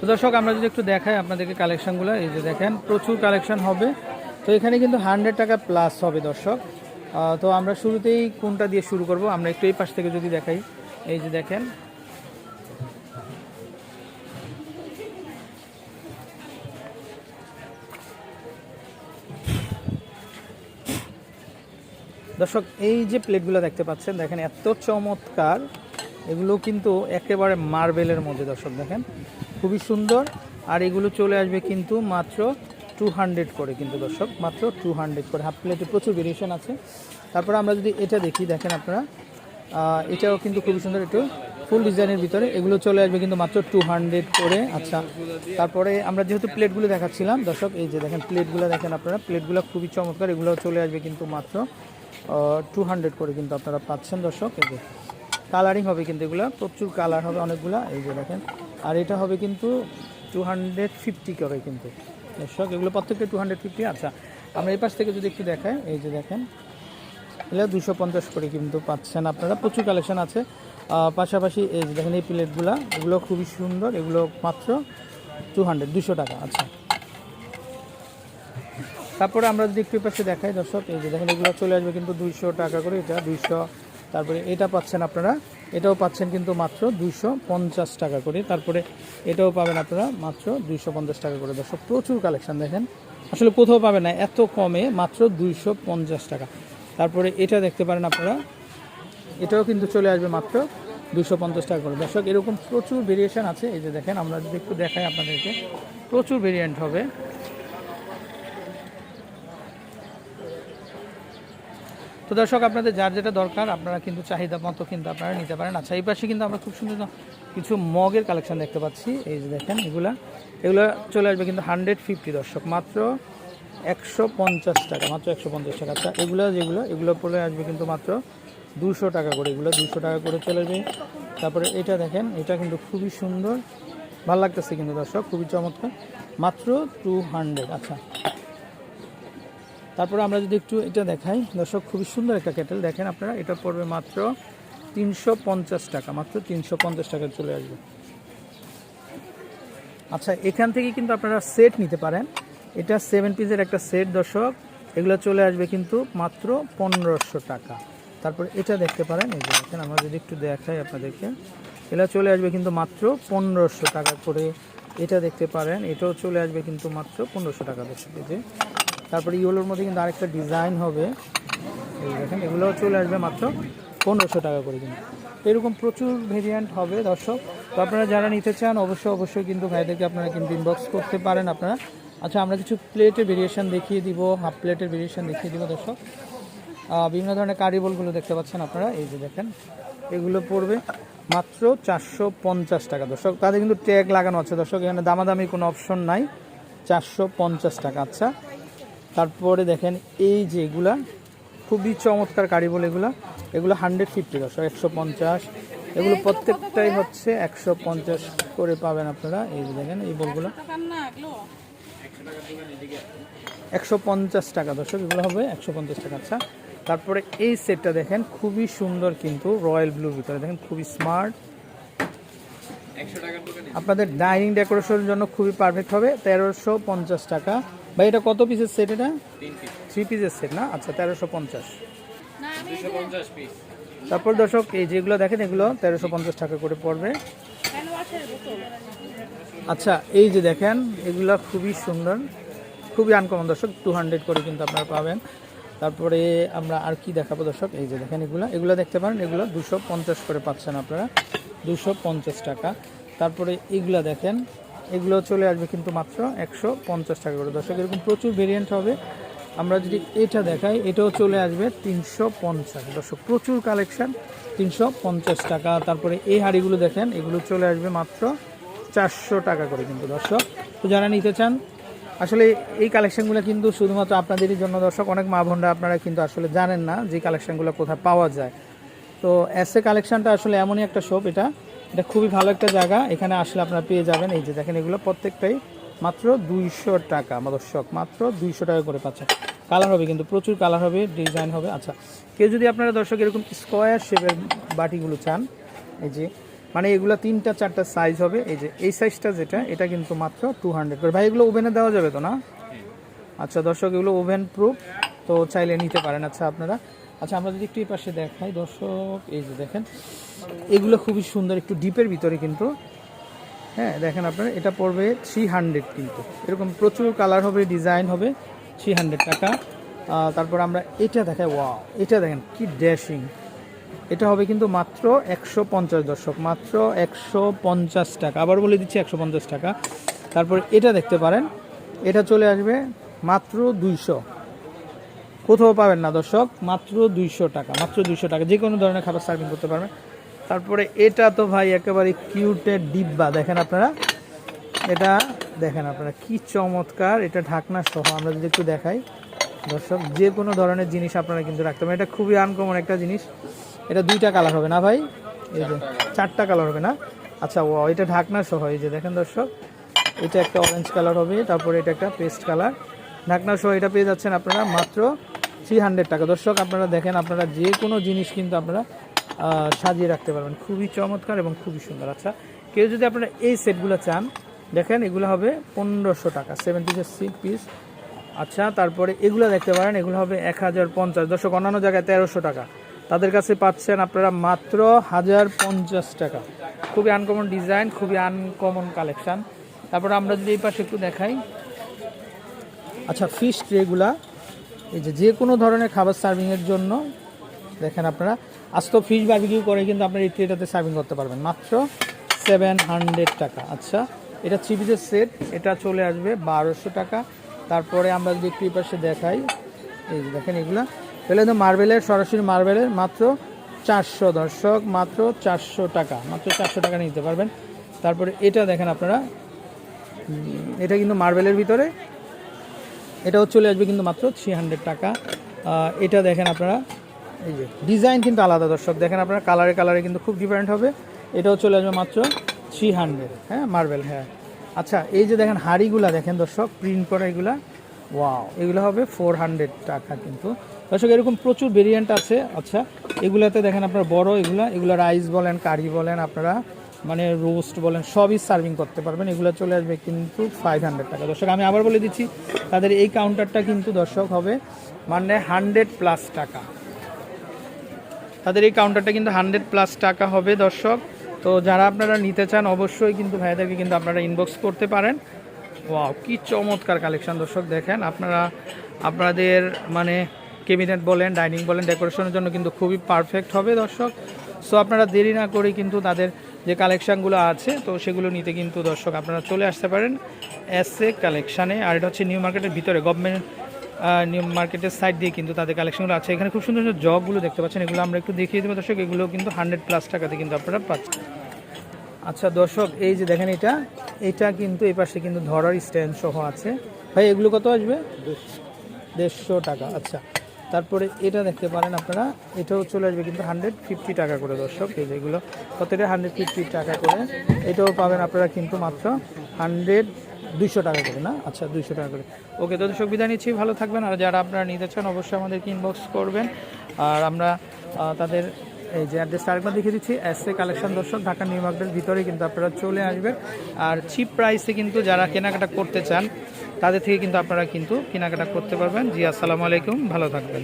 তো দর্শক, আমরা যদি একটু দেখাই আপনাদেরকে কালেকশনগুলো এই যে দেখেন, প্রচুর কালেকশন হবে। তো এখানে কিন্তু হান্ড্রেড টাকা প্লাস হবে দর্শক। তো আমরা শুরুতেই কোনটা দিয়ে শুরু করব? আমরা একটু এই পাশ থেকে যদি দেখাই। এই যে দেখেন। দর্শক, এই যে প্লেটগুলো দেখতে পাচ্ছেন, দেখেন, এত চমৎকার। এগুলো কিন্তু একেবারে মার্বেলের মধ্যে, দর্শক দেখেন। খুবই সুন্দর। আর এগুলো চলে আসবে কিন্তু মাত্র টু হান্ড্রেড করে কিন্তু, দর্শক। মাত্র টু হান্ড্রেড করে। হাফ প্লেটে প্রচুর ভেরিয়েশন আছে। তারপরে আমরা যদি এটা দেখি, দেখেন আপনারা। এটাও কিন্তু খুবই সুন্দর। একটু ফুল ডিজাইনের ভিতরে। এগুলো চলে আসবে কিন্তু মাত্র টু হান্ড্রেড করে। আচ্ছা তারপরে আমরা যেহেতু প্লেটগুলো দেখাচ্ছিলাম, দর্শক, এই যে দেখেন প্লেটগুলো দেখেন আপনারা। প্লেটগুলো খুবই চমৎকার। এগুলো চলে আসবে কিন্তু মাত্র টু হান্ড্রেড করে কিন্তু আপনারা পাচ্ছেন, দর্শক। এই কালারিং হবে কিন্তু এগুলো। প্রচুর কালার হবে অনেকগুলা। এই যে দেখেন। আর এটা হবে কিন্তু টু হান্ড্রেড ফিফটি করে কিন্তু। দর্শক, এগুলো প্রত্যেকটা টু হান্ড্রেড ফিফটি আচ্ছা আমরা এই পাশ থেকে যদি একটু দেখাই, এই যে দেখেন। এগুলো দুশো পঞ্চাশ করে কিন্তু পাচ্ছেন আপনারা। প্রচুর কালেকশন আছে। পাশাপাশি এই যে দেখেন, এই প্লেটগুলো এগুলো খুবই সুন্দর। এগুলো মাত্র টু হান্ড্রেড দুশো টাকা। আচ্ছা। তারপরে আমরা যদি একটু পাশে দেখাই, দর্শক, এই যে দেখেন, এগুলো চলে আসবে কিন্তু দুইশো টাকা করে। এটা দুইশো তারপরে এটা পাচ্ছেন আপনারা, এটাও পাচ্ছেন কিন্তু মাত্র দুইশো পঞ্চাশ টাকা করে। তারপরে এটাও পাবেন আপনারা মাত্র দুইশো পঞ্চাশ টাকা করে। দর্শক, প্রচুর কালেকশন দেখেন। আসলে কোথাও পাবেন না, এত কমে মাত্র দুইশো পঞ্চাশ টাকা। তারপরে এটা দেখতে পারেন আপনারা, এটাও কিন্তু চলে আসবে মাত্র দুশো পঞ্চাশ টাকা করে। দর্শক, এরকম প্রচুর ভেরিয়েশান আছে। এই যে দেখেন, আমরা যদি একটু দেখাই আপনাদেরকে, প্রচুর ভেরিয়েন্ট হবে। তো দর্শক, আপনাদের যার যেটা দরকার, আপনারা কিন্তু চাহিদা মতো কিন্তু আপনারা নিতে পারেন। আচ্ছা এই পাশে কিন্তু আমরা খুব সুন্দর কিছু মগের কালেকশন দেখতে পাচ্ছি। এই যে দেখেন এগুলা। এগুলো চলে আসবে কিন্তু হান্ড্রেড ফিফটি দর্শক, মাত্র একশো পঞ্চাশ টাকা, মাত্র একশো পঞ্চাশ টাকা। আচ্ছা এগুলো যেগুলো, এগুলো পরে আসবে কিন্তু মাত্র দুশো টাকা করে। এগুলো দুশো টাকা করে চলে যাবে তারপরে এটা দেখেন, এটা কিন্তু খুবই সুন্দর। ভালো লাগতেছে কিন্তু দর্শক, খুবই চমৎকার। মাত্র টু হান্ড্রেড আচ্ছা। তারপরে আমরা যদি একটু এটা দেখাই, দর্শক খুবই সুন্দর একটা কেটেল দেখেন আপনারা, এটা পড়বে মাত্র তিনশো পঞ্চাশ টাকা, মাত্র তিনশো পঞ্চাশ টাকা চলে আসবে। আচ্ছা এখান থেকে কিন্তু আপনারা সেট নিতে পারেন। এটা সেভেন পিসের একটা সেট, দর্শক। এগুলো চলে আসবে কিন্তু মাত্র পনেরোশো টাকা। তারপর এটা দেখতে পারেন, এই যে দেখেন, আমরা যদি একটু দেখাই আপনাদেরকে। এগুলো চলে আসবে কিন্তু মাত্র পনেরোশো টাকা করে। এটা দেখতে পারেন, এটাও চলে আসবে কিন্তু মাত্র পনেরোশো টাকা, দর্শক, এই যে। তারপরে ইয়েলোর মধ্যে কিন্তু আরেকটা ডিজাইন হবে। এই দেখেন, এগুলোও চলে আসবে মাত্র পনেরোশো টাকা করে কিন্তু। এরকম প্রচুর ভেরিয়েন্ট হবে দর্শক। তো আপনারা যারা নিতে চান, অবশ্যই অবশ্যই কিন্তু ভাইদেরকে আপনারা কিন্তু ইনবক্স করতে পারেন আপনারা। আচ্ছা আমরা কিছু প্লেটের ভেরিয়েশন দেখিয়ে দিব হাফ প্লেটের ভেরিয়েশন দেখিয়ে দিব দর্শক। বিভিন্ন ধরনের কারিবলগুলো দেখতে পাচ্ছেন আপনারা। এই যে দেখেন, এগুলো পড়বে মাত্র চারশো পঞ্চাশ টাকা দর্শক। তাদের কিন্তু ট্যাগ লাগানো আছে দর্শক, এখানে দামাদামি কোনো অপশন নাই। চারশো পঞ্চাশ টাকা আচ্ছা। তারপরে দেখেন এই যে এগুলা, খুবই চমৎকার কারিবল এগুলা। এগুলো হান্ড্রেড ফিফটি দর্শক একশো পঞ্চাশ। এগুলো প্রত্যেকটাই হচ্ছে একশো পঞ্চাশ করে পাবেন আপনারা। এই দেখেন এই বলগুলো। একশো পঞ্চাশ টাকা দর্শক, এগুলো হবে একশো পঞ্চাশ টাকা। আচ্ছা তারপরে এই সেটটা দেখেন, খুবই সুন্দর কিন্তু রয়্যাল ব্লুর ভিতরে। দেখেন খুবই স্মার্ট। আপনাদের ডাইনিং ডেকোরেশনের জন্য খুবই পারফেক্ট হবে, তেরোশো পঞ্চাশ টাকা। ভাই এটা কত পিসের সেট এটা? থ্রি পিসের সেট না? আচ্ছা তেরোশো পঞ্চাশ। তারপর দর্শক এই যেগুলো দেখেন এগুলো তেরোশো পঞ্চাশ টাকা করে পড়বে। আচ্ছা এই যে দেখেন এগুলো খুবই সুন্দর। খুবই আনকমন দর্শক টু হান্ড্রেড করে কিন্তু আপনারা পাবেন। তারপরে আমরা আর কি দেখাবো দর্শক? এই যে দেখেন এগুলো। এগুলো দেখতে পারেন এগুলো দুশো পঞ্চাশ করে পাচ্ছেন আপনারা। দুশো পঞ্চাশ টাকা। তারপরে এগুলো দেখেন এগুলো চলে আসবে কিন্তু মাত্র একশো পঞ্চাশ টাকা করে। দর্শক, এরকম প্রচুর ভেরিয়েন্ট হবে। আমরা যদি এটা দেখাই, এটাও চলে আসবে তিনশো পঞ্চাশ। দর্শক, প্রচুর কালেকশান তিনশো পঞ্চাশ টাকা। তারপরে এই হাঁড়িগুলো দেখেন, এগুলো চলে আসবে মাত্র চারশো টাকা করে কিন্তু। দর্শক, তো যারা নিতে চান, আসলে এই কালেকশানগুলো কিন্তু শুধুমাত্র আপনাদেরই জন্য দর্শক, অনেক মা বোনরা আপনারা কিন্তু আসলে জানেন না যে কালেকশনগুলো কোথায় পাওয়া যায়। তো এস কালেকশনটা আসলে এমনই একটা শপ এটা। এটা খুবই ভালো একটা জায়গা। এখানে আসলে আপনারা পেয়ে যাবেন। এই যে দেখেন এগুলো প্রত্যেকটাই মাত্র দুইশো টাকা দর্শক মাত্র দুইশো টাকা করে পাচ্ছেন কালার হবে কিন্তু প্রচুর কালার হবে ডিজাইন হবে। আচ্ছা কেউ যদি আপনারা দর্শক এরকম স্কোয়ার শেপের বাটিগুলো চান এই যে মানে এগুলো তিনটা চারটা সাইজ হবে এই যে এই সাইজটা যেটা এটা কিন্তু মাত্র টু হান্ড্রেড করে। ভাই এগুলো ওভেনে দেওয়া যাবে তো না? আচ্ছা দর্শক এগুলো ওভেন প্রুফ তো চাইলে নিতে পারেন। আচ্ছা আপনারা আচ্ছা আমরা যদি একটু এই পাশে দেখাই, দর্শক, এই যে দেখেন, এগুলো খুবই সুন্দর, একটু ডিপের ভিতরে কিন্তু। হ্যাঁ দেখেন আপনারা, এটা পড়বে থ্রি হান্ড্রেড কিন্তু। এরকম প্রচুর কালার হবে ডিজাইন হবে থ্রি হান্ড্রেড টাকা। তারপর আমরা এটা দেখাই ওয়া এটা দেখেন, কি ড্যাশিং এটা হবে কিন্তু মাত্র একশো পঞ্চাশ দর্শক, মাত্র একশো পঞ্চাশ টাকা। আবার বলে দিচ্ছি একশো পঞ্চাশ টাকা। তারপর এটা দেখতে পারেন, এটা চলে আসবে মাত্র দুইশো। কোথাও পাবেন না, দর্শক। মাত্র দুইশো টাকা, মাত্র দুইশো টাকা। যে কোনো ধরনের খাবার সার্ভিং করতে পারবেন। তারপরে এটা তো ভাই একেবারে কিউটের ডিব্বা। দেখেন আপনারা? এটা দেখেন আপনারা, কি চমৎকার। এটা ঢাকনা সহ, আমরা যদি একটু দেখাই। দর্শক, যে কোনো ধরনের জিনিস আপনারা কিন্তু রাখতে পারেন। এটা খুবই আনকমন একটা জিনিস। এটা দুইটা কালার হবে না ভাই? এই যে, চারটা কালার হবে না? আচ্ছা ও এটা ঢাকনা সহ, এই যে দেখেন দর্শক। এটা একটা অরেঞ্জ কালার হবে, তারপরে এটা একটা পেস্ট কালার ঢাকনা সহ এটা পেয়ে যাচ্ছেন আপনারা মাত্র থ্রি হান্ড্রেড টাকা। দর্শক, আপনারা দেখেন, আপনারা যে কোনো জিনিস কিন্তু আপনারা সাজিয়ে রাখতে পারবেন। খুবই চমৎকার এবং খুবই সুন্দর। আচ্ছা কেউ যদি আপনারা এই সেটগুলো চান, দেখেন, এগুলো হবে পনেরোশো টাকা সেভেন পিসের সিক্স পিস আচ্ছা তারপরে এগুলো দেখতে পারেন, এগুলো হবে এক হাজার পঞ্চাশ। দর্শক, অন্যান্য জায়গায় তেরোশো টাকা। তাদের কাছে পাচ্ছেন আপনারা মাত্র হাজার পঞ্চাশ টাকা। খুবই আনকমন ডিজাইন খুবই আনকমন কালেকশান তারপরে আমরা যদি এই পাশে একটু দেখাই। আচ্ছা ফিশ ট্রেগুলা এই যে যে কোনো ধরনের খাবার সার্ভিংয়ের জন্য, দেখেন আপনারা আস্ত ফিশ বার্বিকিউ করে কিন্তু আপনার এই ট্রেটাতে সার্ভিং করতে পারবেন। মাত্র সেভেন হান্ড্রেড টাকা। আচ্ছা এটা থ্রি পিসের সেট এটা চলে আসবে বারোশো টাকা। তারপরে আমরা যদি একটু পাশে দেখাই, এই দেখেন এগুলো। তাহলে তো মার্বেলের, সরাসরি মার্বেলের, মাত্র চারশো দর্শক, মাত্র চারশো টাকা। মাত্র চারশো টাকা নিতে পারবেন। তারপরে এটা দেখেন আপনারা এটা কিন্তু মার্বেলের ভিতরে এটাও চলে আসবে কিন্তু মাত্র থ্রি হান্ড্রেড টাকা। এটা দেখেন আপনারা, এই যে ডিজাইন কিন্তু আলাদা দর্শক, দেখেন আপনারা কালারে কালারে কিন্তু খুব ডিফারেন্ট হবে। এটাও চলে আসবে মাত্র থ্রি হান্ড্রেড হ্যাঁ মার্বেল হ্যাঁ। আচ্ছা এই যে দেখেন হাড়িগুলা দেখেন দর্শক প্রিন্ট করা এগুলা ওয়াও এগুলো হবে ফোর হান্ড্রেড টাকা কিন্তু। দর্শক, এরকম প্রচুর ভেরিয়েন্ট আছে। আচ্ছা এগুলাতে দেখেন আপনার বড় এগুলা, এগুলো রাইস বলেন কারি বলেন, আপনারা মানে রোস্ট বলেন, সবই সার্ভিং করতে পারবেন। এগুলো চলে আসবে কিন্তু ফাইভ হান্ড্রেড টাকা। দর্শক, আমি আবার বলে দিচ্ছি, তাদের এই কাউন্টারটা কিন্তু দর্শক হবে মানে হান্ড্রেড প্লাস টাকা। তাদের এই কাউন্টারটা কিন্তু হান্ড্রেড প্লাস টাকা হবে দর্শক। তো যারা আপনারা নিতে চান, অবশ্যই কিন্তু ভাইয়াদেরকে কিন্তু আপনারা ইনবক্স করতে পারেন। ওয়াও কি চমৎকার কালেকশন দর্শক, দেখেন আপনারা, আপনাদের মানে কেবিনেট বলেন ডাইনিং বলেন ডেকোরেশনের জন্য কিন্তু খুবই পারফেক্ট হবে দর্শক। সো আপনারা দেরি না করে কিন্তু তাদের যে কালেকশানগুলো আছে তো সেগুলো নিতে কিন্তু দর্শক আপনারা চলে আসতে পারেন এস এ। কালেকশানে আর এটা হচ্ছে নিউ মার্কেটের ভিতরে গভর্নমেন্ট নিউ মার্কেটের সাইড দিয়ে কিন্তু তাদের কালেকশনগুলো আছে। এখানে খুব সুন্দর সুন্দর জগগুলো দেখতে পাচ্ছেন এগুলো আমরা একটু দেখিয়ে দেবো দর্শক। এগুলো কিন্তু হান্ড্রেড প্লাস টাকাতে কিন্তু আপনারা পাচ্ছেন। আচ্ছা দর্শক এই যে দেখেন এটা এটা কিন্তু এই পাশে কিন্তু ধরার স্ট্যান্ড সহ আছে। ভাই এগুলো কত আসবে? দেড়শো টাকা আচ্ছা। তারপরে এটা দেখতে পারেন আপনারা, এটাও চলে আসবে কিন্তু হান্ড্রেড ফিফটি টাকা করে দর্শক, এই যেগুলো কতটা হান্ড্রেড ফিফটি টাকা করে, এটাও পাবেন আপনারা কিন্তু মাত্র হান্ড্রেড দুইশো টাকা করে, না? আচ্ছা দুইশো টাকা করে। ওকে, তো দর্শক, বিদায় নিচ্ছি, ভালো থাকবেন। আর যারা আপনারা নিতে চান, অবশ্যই আমাদেরকে ইনবক্স করবেন। আর আমরা তাদের এই যে অ্যাড্রেসটা আরেকবার দেখিয়ে দিচ্ছি এস এ কালেকশন দর্শক, ঢাকা, নিউ মার্কেটের ভিতরে কিন্তু আপনারা চলে আসবেন। আর চিপ প্রাইসে কিন্তু যারা কেনাকাটা করতে চান তাদের থেকে কিন্তু আপনারা কিন্তু কেনাকাটা করতে পারবেন। জি আসসালামু আলাইকুম। ভালো থাকবেন।